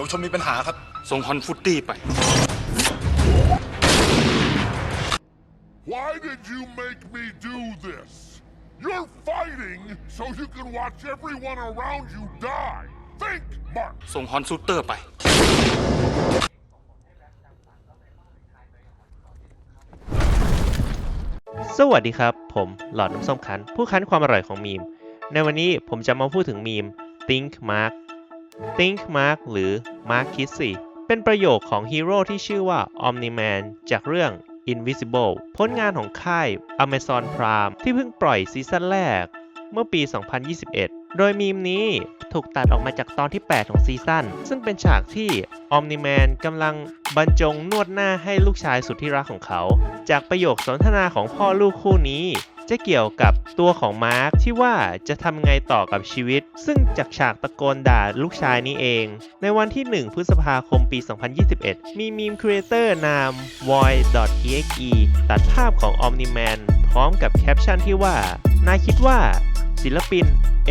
าวชนมีปัญหาครับ ส่งฮอนฟุตตี้ไป Why did you make me do this? You're fighting so you can watch everyone around you die. Think, Mark. ส่งฮอนซูเตอร์ไป สวัสดีครับ ผมหลอดน้ำส้มคั้น ผู้คั้นความอร่อยของมีม ในวันนี้ผมจะมาพูดถึงมีม Think Mark Think Mark หรือ Mark คิดสิเป็นประโยคของฮีโร่ที่ชื่อว่า Omni-Man จากเรื่อง Invisible ผลงานของค่าย Amazon Prime ที่เพิ่งปล่อยซีซั่นแรก เมื่อปี 2021 โดยมีมนี้ถูกตัดออกมาจากตอนที่ 8 ของซีซั่น ซึ่งเป็นฉากที่ Omni-Man กำลังบรรจงนวดหน้าให้ลูกชายสุดที่รักของเขา จากประโยคสนทนาของพ่อลูกคู่นี้ จะเกี่ยวกับตัวของมาร์คที่ว่าจะทำไงต่อกับชีวิต ซึ่งจากฉากตะโกนด่าลูกชายนี้เอง ในวันที่ 1 พฤษภาคมปี 2021 มีมีมครีเอเตอร์นาม void.exe ตัดภาพของ Omni-Man พร้อมกับแคปชั่นที่ว่า นายคิดว่าศิลปิน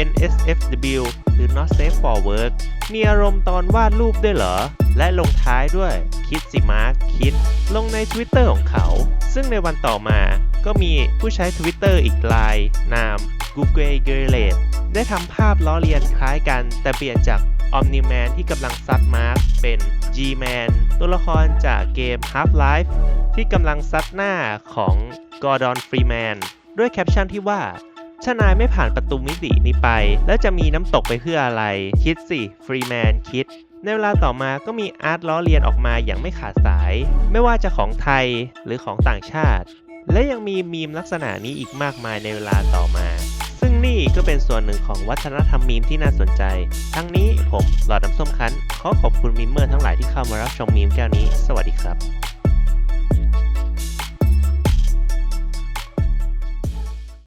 NSFW หรือ Not Safe for Work มีอารมณ์ตอนวาดรูปด้วยเหรอ และลงท้ายด้วยคิดสิมาร์คคิด ลงใน Twitter ของเขา ซึ่งในวันต่อมา ก็มีผู้ใช้ Twitter อีกราย นาม Google g e r l e t ได้ทำภาพล้อเลียนคล้ายกัน แต่เปลี่ยนจาก Omni-Man ที่กำลังซัดมาร์คเป็น G-Man ตัวละครจากเกม Half-Life ที่กำลังซัดหน้าของ Gordon Freeman ด้วยแคปชั่นที่ว่าถ้านายไม่ผ่านประตูมิตินี้ไป แล้วจะมีน้ำตกไปเพื่ออะไร คิดสิฟรีแมนคิด ในเวลาต่อมาก็มีอาร์ตล้อเลียนออกมาอย่างไม่ขาดสาย ไม่ว่าจะของไทยหรือของต่างชาติ และยังมีมีมลักษณะนี้อีกมากมายในเวลาต่อมา ซึ่งนี่ก็เป็นส่วนหนึ่งของวัฒนธรรมมีมที่น่าสนใจ ทั้งนี้ผมหลอดน้ำส้มคั้นขอขอบคุณมีมเมอร์ทั้งหลายที่เข้ามารับชมมีมแก้วนี้ สวัสดีครับ